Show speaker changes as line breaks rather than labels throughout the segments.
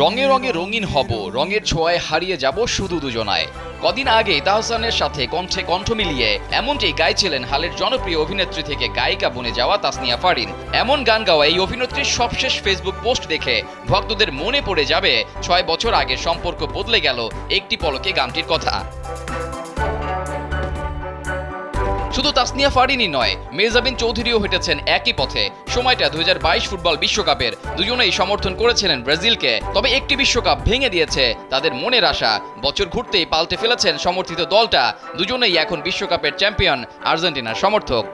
রঙে রঙে রঙিন হব, রঙের ছোঁয়ায় হারিয়ে যাব শুধু দুজনায়। কদিন আগে তাহসানের সাথে কণ্ঠে কণ্ঠ মিলিয়ে এমনটাই গাইছিলেন হালের জনপ্রিয় অভিনেত্রী থেকে গায়িকা বনে যাওয়া তাসনিয়া ফারিন। এমন গান গাওয়া এই অভিনেত্রীর সবশেষ ফেসবুক পোস্ট দেখে ভক্তদের মনে পড়ে যাবে, ছয় বছর আগে সম্পর্ক বদলে গেল একটি পলকে গানটির কথা। শুধু তাসনিয়া ফারিনই নয় মেজাবিন চৌধুরীও হেঁটেছেন একই পথে। সময়টা দুই ফুটবল বিশ্বকাপের। দুজনেই সমর্থন করেছিলেন ব্রাজিলকে। তবে একটি বিশ্বকাপ ভেঙে দিয়েছে তাদের মনের আশা। বছর ঘুরতেই পাল্টে ফেলেছেন সমর্থিত দলটা। দুজনেই এখন বিশ্বকাপের চ্যাম্পিয়ন, আর্জেন্টিনার সমর্থক।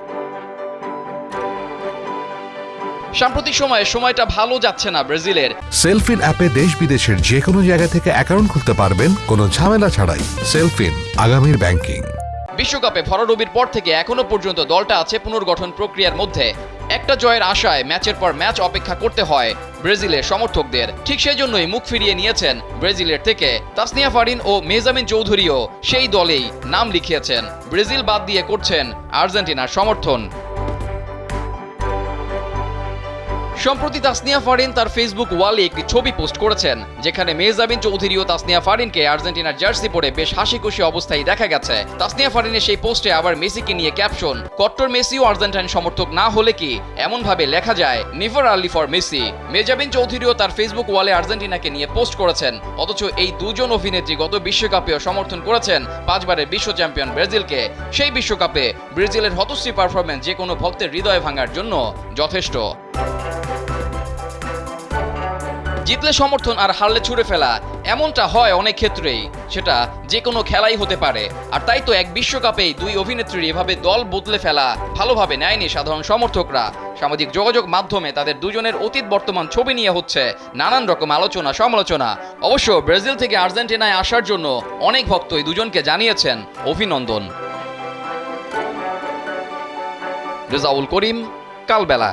সাম্প্রতিক সময়ে সময়টা ভালো যাচ্ছে না ব্রাজিলের।
সেলফিন অ্যাপে দেশ বিদেশের যে কোনো জায়গা থেকে অ্যাকাউন্ট খুলতে পারবেন, কোনো ঝামেলা ছাড়াই। সেলফিন, আগামীর ব্যাংকিং।
বিশ্বকাপে ভরাডুবির পর থেকে এখনও পর্যন্ত দলটা আছে পুনর্গঠন প্রক্রিয়ার মধ্যে। একটা জয়ের আশায় ম্যাচের পর ম্যাচ অপেক্ষা করতে হয় ব্রাজিলের সমর্থকদের। ঠিক সেই জন্যই মুখ ফিরিয়ে নিয়েছেন ব্রাজিলের থেকে তাসনিয়া ফারিন ও মেজামিন চৌধুরীও সেই দলেই নাম লিখিয়েছেন। ব্রাজিল বাদ দিয়ে করছেন আর্জেন্টিনার সমর্থন। সম্প্রতি তাসনিয়া ফারিন তার ফেসবুক ওয়ালে একটি ছবি পোস্ট করেছেন, যেখানে মেজাবিন চৌধুরী ও তাসনিয়া ফারিনকে আর্জেন্টিনার জার্সি পরে বেশ হাসি খুশি অবস্থায় দেখা গেছে। তাসনিয়া ফারিনের সেই পোস্টে আবার মেসিকে নিয়ে ক্যাপশন, কট্টর মেসি ও আর্জেন্টাইন সমর্থক না হলে কি? এমন ভাবে লেখা যায় নিভার আর্লি ফর মেসি মেজাবিন চৌধুরীও তার ফেসবুক ওয়ালে আর্জেন্টিনাকে নিয়ে পোস্ট করেছেন, অথচ এই দুজন অভিনেত্রী গত বিশ্বকাপেও সমর্থন করেছেন পাঁচবারের বিশ্ব চ্যাম্পিয়ন ব্রাজিলকে। সেই বিশ্বকাপে ব্রাজিলের হতশ্রী পারফরমেন্স যে কোনো ভক্তের হৃদয় ভাঙার জন্য যথেষ্ট। জিতলে সমর্থন আর হারলে ছুড়ে ফেলা, এমনটা হয় অনেক ক্ষেত্রেই। সেটা যে কোনো খেলাই হতে পারে। আর তাই তো এক বিশ্বকাপেই দুই অভিনেত্রীর এভাবে দল বদলে ফেলা ভালোভাবে নেয়নি সাধারণ সমর্থকরা। সামাজিক যোগাযোগ মাধ্যমে তাদের দুজনের অতীত বর্তমান ছবি নিয়ে হচ্ছে নানান রকম আলোচনা, সমালোচনা। অবশ্য ব্রাজিল থেকে আর্জেন্টিনায় আসার জন্য অনেক ভক্তই দুজনকে জানিয়েছেন অভিনন্দন। রেজাউল করিম, কালবেলা।